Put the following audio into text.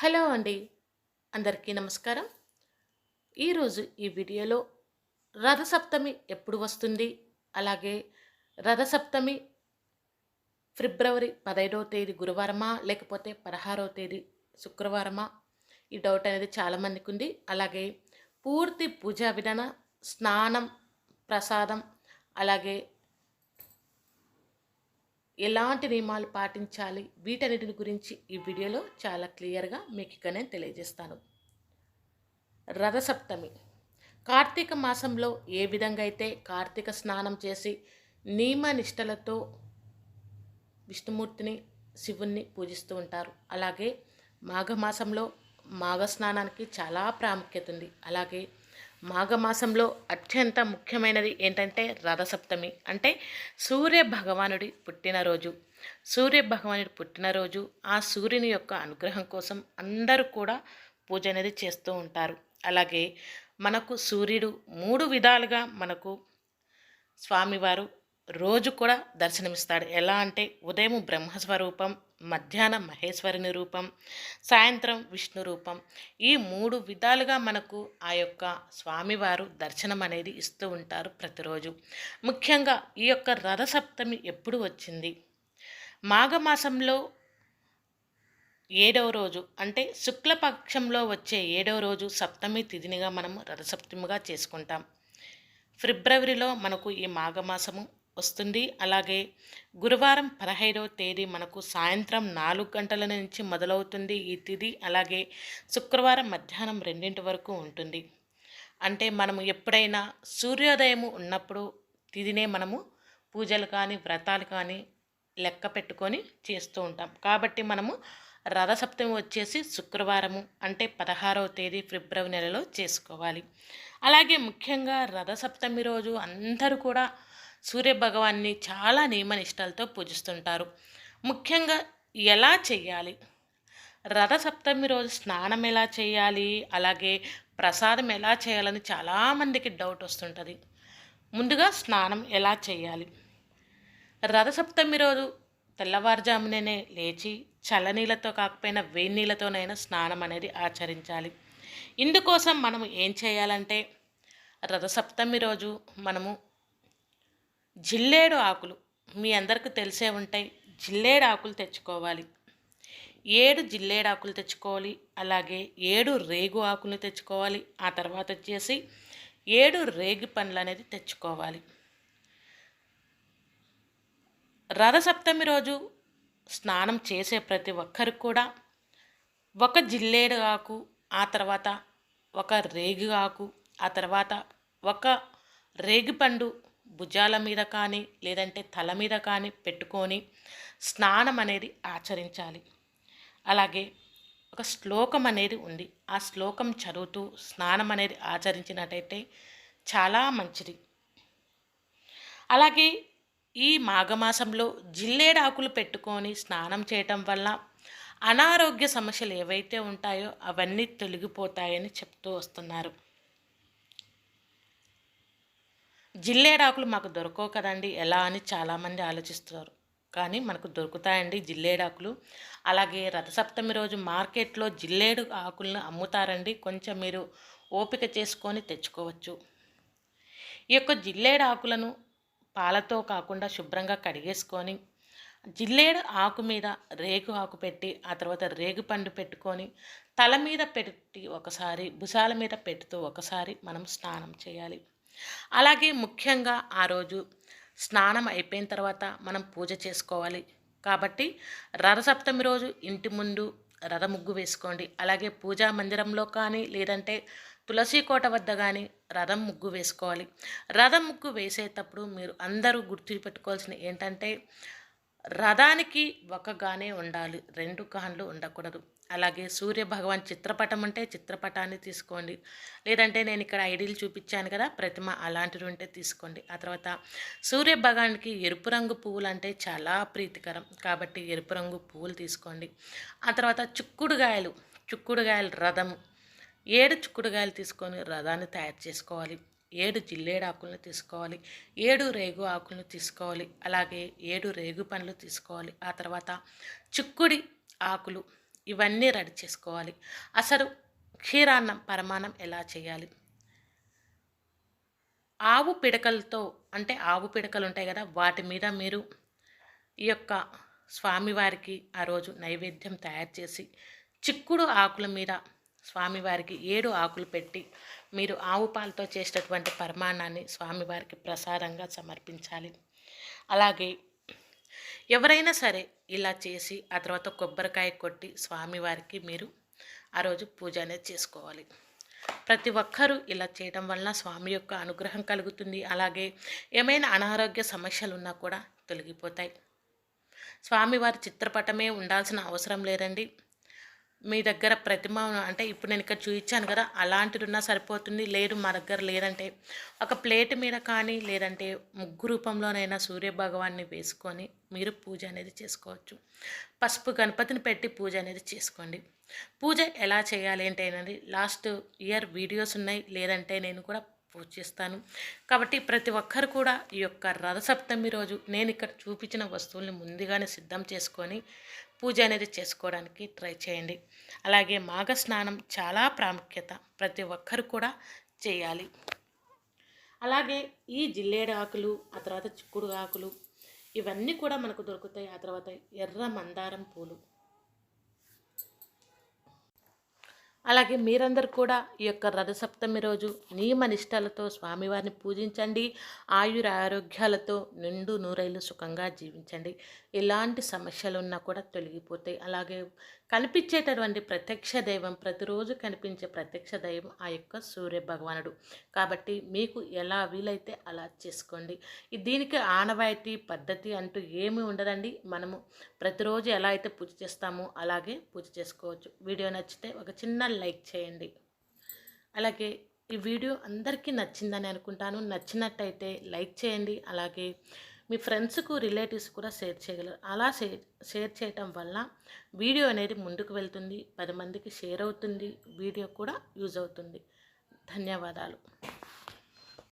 Hello అండి. అందరికీ నమస్కారం. ఈరోజు ఈ వీడియోలో రథసప్తమి ఎప్పుడు వస్తుంది? అలాగే రథసప్తమి ఫిబ్రవరి పదహైదవ తేదీ గురువారమా? లేకపోతే పదహారవ తేదీ శుక్రవారమా? ఈ డౌట్ అనేది చాలామందికి ఉంది. అలాగే పూర్తి పూజా విధాన స్నానం ప్రసాదం అలాగే ఎలాంటి నియమాలు పాటించాలి? వీటన్నిటిని గురించి ఈ వీడియోలో చాలా క్లియర్గా మీకు ఇక నేను తెలియజేస్తాను. రథసప్తమి. కార్తీక మాసంలో ఏ విధంగా అయితే కార్తీక స్నానం చేసి నియమ నిష్టలతో విష్ణుమూర్తిని శివుణ్ణి పూజిస్తూ ఉంటారు. అలాగే మాఘమాసంలో మాఘ స్నానానికి చాలా ప్రాముఖ్యత ఉంది. అలాగే మాఘమాసంలో అత్యంత ముఖ్యమైనది ఏంటంటే రథసప్తమి. అంటే సూర్య భగవానుడి పుట్టినరోజు. సూర్య భగవానుడి పుట్టినరోజు ఆ సూర్యుని యొక్క అనుగ్రహం కోసం అందరూ కూడా పూజ అనేది చేస్తూ ఉంటారు. అలాగే మనకు సూర్యుడు మూడు విధాలుగా మనకు స్వామివారు రోజు కూడా దర్శనమిస్తాడు. ఎలా అంటే ఉదయం బ్రహ్మస్వరూపం మధ్యాహ్నం మహేశ్వరుని రూపం సాయంత్రం విష్ణు రూపం. ఈ మూడు విధాలుగా మనకు ఆ యొక్క స్వామివారు దర్శనం అనేది ఇస్తూ ఉంటారు ప్రతిరోజు. ముఖ్యంగా ఈ యొక్క రథసప్తమి ఎప్పుడు వచ్చింది? మాఘమాసంలో ఏడవ రోజు అంటే శుక్లపక్షంలో వచ్చే ఏడవ రోజు సప్తమి తిథినిగా మనము రథసప్తమిగా చేసుకుంటాం. ఫిబ్రవరిలో మనకు ఈ మాఘమాసము వస్తుంది. అలాగే గురువారం పదహైదవ తేదీ మనకు సాయంత్రం నాలుగు గంటల నుంచి మొదలవుతుంది ఈ తిథి అలాగే శుక్రవారం మధ్యాహ్నం రెండింటి వరకు ఉంటుంది. అంటే మనము ఎప్పుడైనా సూర్యోదయము ఉన్నప్పుడు తిథినే మనము పూజలు కానీ వ్రతాలు కానీ లెక్క పెట్టుకొని చేస్తూ ఉంటాం. కాబట్టి మనము రథసప్తమి వచ్చేసి శుక్రవారము అంటే పదహారవ తేదీ ఫిబ్రవరి నెలలో చేసుకోవాలి. అలాగే ముఖ్యంగా రథసప్తమి రోజు అందరూ కూడా సూర్యభగవాన్ని చాలా నియమనిష్టలతో పూజిస్తుంటారు. ముఖ్యంగా ఎలా చేయాలి రథసప్తమి రోజు స్నానం ఎలా చేయాలి అలాగే ప్రసాదం ఎలా చేయాలని చాలామందికి డౌట్ వస్తుంటుంది. ముందుగా స్నానం ఎలా చేయాలి రథసప్తమి రోజు తెల్లవారుజామునే లేచి చల్లనీళ్ళతో కాకపోయినా వేడి నీళ్ళతోనైనా స్నానం అనేది ఆచరించాలి. ఇందుకోసం మనం ఏం చేయాలంటే రథసప్తమి రోజు మనము జిల్లేడు ఆకులు మీ అందరికీ తెలిసే ఉంటాయి. జిల్లేడు ఆకులు తెచ్చుకోవాలి. ఏడు జిల్లేడు ఆకులు తెచ్చుకోవాలి. అలాగే ఏడు రేగు ఆకులు తెచ్చుకోవాలి. ఆ తర్వాత వచ్చేసి ఏడు రేగి పండ్లు అనేది తెచ్చుకోవాలి. రథసప్తమి రోజు స్నానం చేసే ప్రతి ఒక్కరు కూడా ఒక జిల్లేడు ఆకు ఆ తర్వాత ఒక రేగి ఆకు ఆ తర్వాత ఒక రేగిపండు భుజాల మీద కానీ లేదంటే తల మీద కానీ పెట్టుకొని స్నానం అనేది ఆచరించాలి. అలాగే ఒక శ్లోకం అనేది ఉంది. ఆ శ్లోకం చదువుతూ స్నానం అనేది ఆచరించినట్టయితే చాలా మంచిది. అలాగే ఈ మాఘమాసంలో జిల్లేడాకులు పెట్టుకొని స్నానం చేయటం వల్ల అనారోగ్య సమస్యలు ఏవైతే ఉంటాయో అవన్నీ తొలగిపోతాయని చెప్తూ వస్తున్నారు. జిల్లేడాకులు మాకు దొరకవు కదండి. ఎలా అని చాలామంది ఆలోచిస్తారు. కానీ మనకు దొరుకుతాయండి జిల్లేడాకులు అలాగే రథసప్తమి రోజు మార్కెట్లో జిల్లేడు ఆకులను అమ్ముతారండి. కొంచెం మీరు ఓపిక చేసుకొని తెచ్చుకోవచ్చు. ఈ యొక్క జిల్లేడు ఆకులను పాలతో కాకుండా శుభ్రంగా కడిగేసుకొని జిల్లేడు ఆకు మీద రేగు ఆకు పెట్టి ఆ తర్వాత రేగు పండు పెట్టుకొని తల మీద పెట్టి ఒకసారి భుజాల మీద పెడుతూ ఒకసారి మనం స్నానం చేయాలి. అలాగే ముఖ్యంగా ఆ రోజు స్నానం అయిపోయిన తర్వాత మనం పూజ చేసుకోవాలి. కాబట్టి రథసప్తమి రోజు ఇంటి ముందు రథ ముగ్గు వేసుకోండి. అలాగే పూజా మందిరంలో కానీ లేదంటే తులసి కోట వద్ద కానీ రథం ముగ్గు వేసుకోవాలి. రథం ముగ్గు వేసేటప్పుడు మీరు అందరూ గుర్తుపెట్టుకోవాల్సిన ఏంటంటే రథానికి ఒక గానే ఉండాలి. రెండు గాన్లు ఉండకూడదు. అలాగే సూర్య భగవాన్ చిత్రపటం ఉంటే చిత్రపటాన్ని తీసుకోండి. లేదంటే నేను ఇక్కడ ఐడీలు చూపించాను కదా ప్రతిమ అలాంటివి ఉంటే తీసుకోండి. ఆ తర్వాత సూర్య భగవానికి ఎరుపు రంగు పువ్వులు అంటే చాలా ప్రీతికరం. కాబట్టి ఎరుపు రంగు పువ్వులు తీసుకోండి. ఆ తర్వాత చుక్కుడుగాయలు చుక్కుడుగాయలు రథము. ఏడు చుక్కుడుగాయలు తీసుకొని రథాన్ని తయారు చేసుకోవాలి. ఏడు జిల్లేడు ఆకులను తీసుకోవాలి. ఏడు రేగు ఆకులను తీసుకోవాలి. అలాగే ఏడు రేగు పండ్లు తీసుకోవాలి. ఆ తర్వాత చిక్కుడి ఆకులు ఇవన్నీ రెడీ చేసుకోవాలి. అసలు క్షీరాన్నం పరమాన్నం ఎలా చేయాలి? ఆవు పిడకలతో అంటే ఆవు పిడకలు ఉంటాయి కదా వాటి మీద మీరు ఈ యొక్క స్వామివారికి ఆ రోజు నైవేద్యం తయారు చేసి చిక్కుడు ఆకుల మీద స్వామివారికి ఏడు ఆకులు పెట్టి మీరు ఆవు పాలతో చేసేటటువంటి పరమాన్నాన్ని స్వామివారికి ప్రసాదంగా సమర్పించాలి. అలాగే ఎవరైనా సరే ఇలా చేసి ఆ తర్వాత కొబ్బరికాయ కొట్టి స్వామివారికి మీరు ఆ రోజు పూజ అనేది చేసుకోవాలి. ప్రతి ఒక్కరూ ఇలా చేయడం వలన స్వామి యొక్క అనుగ్రహం కలుగుతుంది. అలాగే ఏమైనా అనారోగ్య సమస్యలు ఉన్నా కూడా తొలగిపోతాయి. స్వామివారి చిత్రపటమే ఉండాల్సిన అవసరం లేదండి. మీ దగ్గర ప్రతిమ అంటే ఇప్పుడు నేను ఇక్కడ చూపించాను కదా అలాంటిది ఉన్నా సరిపోతుంది. లేదు మా దగ్గర లేదంటే ఒక ప్లేట్ మీద కానీ లేదంటే ముగ్గు రూపంలోనైనా సూర్య భగవాన్ని వేసుకొని మీరు పూజ అనేది చేసుకోవచ్చు. పసుపు గణపతిని పెట్టి పూజ అనేది చేసుకోండి. పూజ ఎలా చేయాలి ఏంటి ఏంటంటే లాస్ట్ ఇయర్ వీడియోస్ ఉన్నాయి. లేదంటే నేను కూడా పూజిస్తాను. కాబట్టి ప్రతి ఒక్కరు కూడా ఈ యొక్క రథసప్తమి రోజు నేను ఇక్కడ చూపించిన వస్తువుల్ని ముందుగానే సిద్ధం చేసుకొని పూజ అనేది చేసుకోవడానికి ట్రై చేయండి. అలాగే మాఘ స్నానం చాలా ప్రాముఖ్యత ప్రతి ఒక్కరు కూడా చేయాలి. అలాగే ఈ జిల్లేడు ఆకులు ఆ తర్వాత చిక్కుడు ఆకులు ఇవన్నీ కూడా మనకు దొరుకుతాయి. ఆ తర్వాత ఎర్ర మందారం పూలు. అలాగే మీరందరూ కూడా ఈ యొక్క రథసప్తమి రోజు నియమ నిష్టలతో స్వామివారిని పూజించండి. ఆయుర ఆరోగ్యాలతో నిండు నూరైలు సుఖంగా జీవించండి. ఎలాంటి సమస్యలు ఉన్నా కూడా తొలగిపోతాయి. అలాగే కనిపించేటటువంటి ప్రత్యక్ష దైవం ప్రతిరోజు కనిపించే ప్రత్యక్ష దైవం ఆ యొక్క సూర్య భగవానుడు. కాబట్టి మీకు ఎలా వీలైతే అలా చేసుకోండి. దీనికి ఆనవాయితీ పద్ధతి అంటూ ఏమీ ఉండదండి. మనము ప్రతిరోజు ఎలా అయితే పూజ చేస్తామో అలాగే పూజ చేసుకోవచ్చు. వీడియో నచ్చితే ఒక చిన్న లైక్ చేయండి. అలాగే ఈ వీడియో అందరికీ నచ్చిందని అనుకుంటాను. నచ్చినట్టయితే లైక్ చేయండి. అలాగే మీ ఫ్రెండ్స్కు రిలేటివ్స్ కూడా షేర్ చేయగలరు అలా షేర్ షేర్ చేయటం వల్ల వీడియో అనేది ముందుకు వెళ్తుంది. పది మందికి షేర్ అవుతుంది. వీడియో కూడా యూజ్ అవుతుంది. ధన్యవాదాలు.